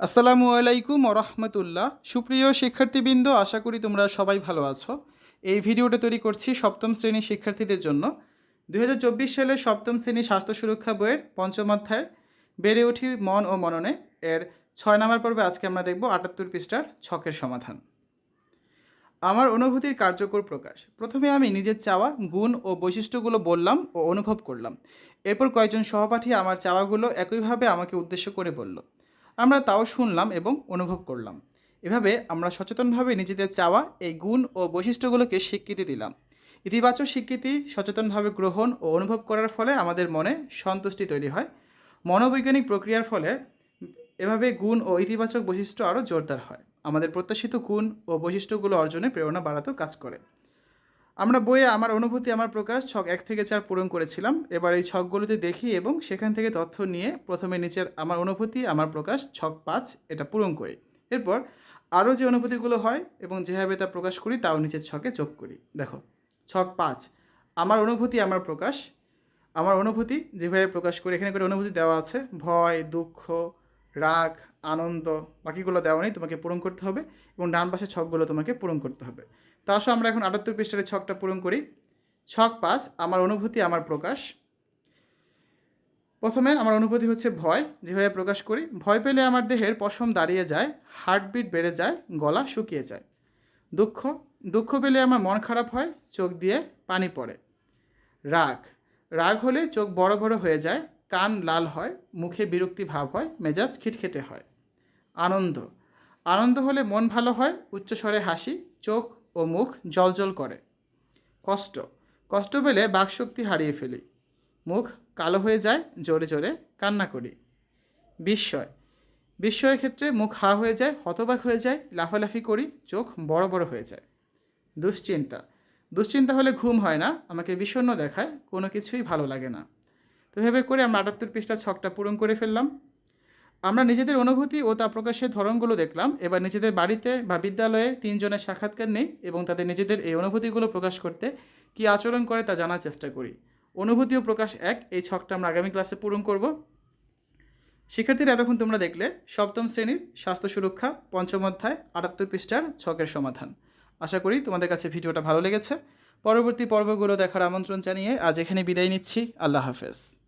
আসসালামু আলাইকুম রহমতুল্লাহ সুপ্রিয় শিক্ষার্থীবৃন্দ, আশা করি তোমরা সবাই ভালো আছো। এই ভিডিওটা তৈরি করছি সপ্তম শ্রেণির শিক্ষার্থীদের জন্য। দুই সালে সপ্তম শ্রেণি স্বাস্থ্য সুরক্ষা বইয়ের পঞ্চম অধ্যায়, বেড়ে উঠি মন ও মননে। এর ছয় নম্বর পর্বে আজকে আমরা দেখব আটাত্তর পৃষ্ঠার ছকের সমাধান। আমার অনুভূতির কার্যকর প্রকাশ। প্রথমে আমি নিজের চাওয়া, গুণ ও বৈশিষ্ট্যগুলো বললাম ও অনুভব করলাম। এরপর কয়েকজন সহপাঠী আমার চাওয়াগুলো একইভাবে আমাকে উদ্দেশ্য করে বলল। আমরা তাও শুনলাম এবং অনুভব করলাম। এভাবে আমরা সচেতনভাবে নিজেদের চাওয়া, এই গুণ ও বৈশিষ্ট্যগুলোকে স্বীকৃতি দিলাম। ইতিবাচক স্বীকৃতি, সচেতনভাবে গ্রহণ ও অনুভব করার ফলে আমাদের মনে সন্তুষ্টি তৈরি হয়। মনোবৈজ্ঞানিক প্রক্রিয়ার ফলে এভাবে গুণ ও ইতিবাচক বৈশিষ্ট্য আরও জোরদার হয়। আমাদের প্রত্যাশিত গুণ ও বৈশিষ্ট্যগুলো অর্জনে প্রেরণা বাড়াতেও কাজ করে। আমরা বইয়ে আমার অনুভূতি, আমার প্রকাশ ছক এক থেকে চার পূরণ করেছিলাম। এবার এই ছকগুলোতে দেখি এবং সেখান থেকে তথ্য নিয়ে প্রথমে নিচের আমার অনুভূতি, আমার প্রকাশ ছক পাঁচ, এটা পূরণ করি। এরপর আরও যে অনুভূতিগুলো হয় এবং যেভাবে তা প্রকাশ করি, তাও নিচের ছকে যোগ করি। দেখো, ছক পাঁচ, আমার অনুভূতি, আমার প্রকাশ। আমার অনুভূতি, যেভাবে প্রকাশ করি, এখানে করে অনুভূতি দেওয়া আছে, ভয়, দুঃখ রাগ, আনন্দ, বাকিগুলো দেওয়া নেই, তোমাকে পূরণ করতে হবে এবং ডান পাশের ছকগুলো তোমাকে পূরণ করতে হবে। তা আসো আমরা এখন আটাত্তর পৃষ্ঠার ছকটা পূরণ করি। ছক পাঁচ, আমার অনুভূতি, আমার প্রকাশ। প্রথমে আমার অনুভূতি হচ্ছে ভয়, যেভাবে প্রকাশ করি। ভয় পেলে আমার দেহের পশম দাঁড়িয়ে যায়, হার্টবিট বেড়ে যায়, গলা শুকিয়ে যায়। দুঃখ দুঃখ পেলে আমার মন খারাপ হয়, চোখ দিয়ে পানি পড়ে। রাগ রাগ হলে চোখ বড় বড় হয়ে যায় কান লাল হয়, মুখে বিরক্তি ভাব হয়, মেজাজ খিটখিটে হয়। আনন্দ। আনন্দ হলে মন ভালো হয়, উচ্চস্বরে হাসি, চোখ ও মুখ জলজল করে। কষ্ট। কষ্ট পেলে বাকশক্তি হারিয়ে ফেলি। মুখ কালো হয়ে যায়, জোরে জোরে কান্না করি। বিস্ময়। বিস্ময়ের ক্ষেত্রে মুখ হা হয়ে যায়, হতবাক হয়ে যায়, লাফালাফি করি, চোখ বড় বড় হয়ে যায়। দুশ্চিন্তা। দুশ্চিন্তা হলে ঘুম হয় না, আমাকে বিষণ্ণ দেখায়, কোনো কিছুই ভালো লাগে না। তো এভাবে করে আমরা আটাত্তর পৃষ্ঠা ছকটা পূরণ করে ফেললাম। আমরা নিজেদের অনুভূতি ও তা প্রকাশের ধরনগুলো দেখলাম। এবার নিজেদের বাড়িতে বা বিদ্যালয়ে তিনজনের সাক্ষাৎকার নেই এবং তাদের নিজেদের এই অনুভূতিগুলো প্রকাশ করতে কী আচরণ করে তা জানার চেষ্টা করি। অনুভূতি ও প্রকাশ এক, এই ছকটা আমরা আগামী ক্লাসে পূরণ করব। শিক্ষার্থীরা এতক্ষণ তোমরা দেখলে, সপ্তম শ্রেণির স্বাস্থ্য সুরক্ষা, পঞ্চম অধ্যায়, আটাত্তর পৃষ্ঠার ছকের সমাধান। আশা করি তোমাদের কাছে ভিডিওটা ভালো লেগেছে। পরবর্তী পর্বগুলো দেখার আমন্ত্রণ জানিয়ে আজ এখানে বিদায় নিচ্ছি। আল্লাহ হাফেজ।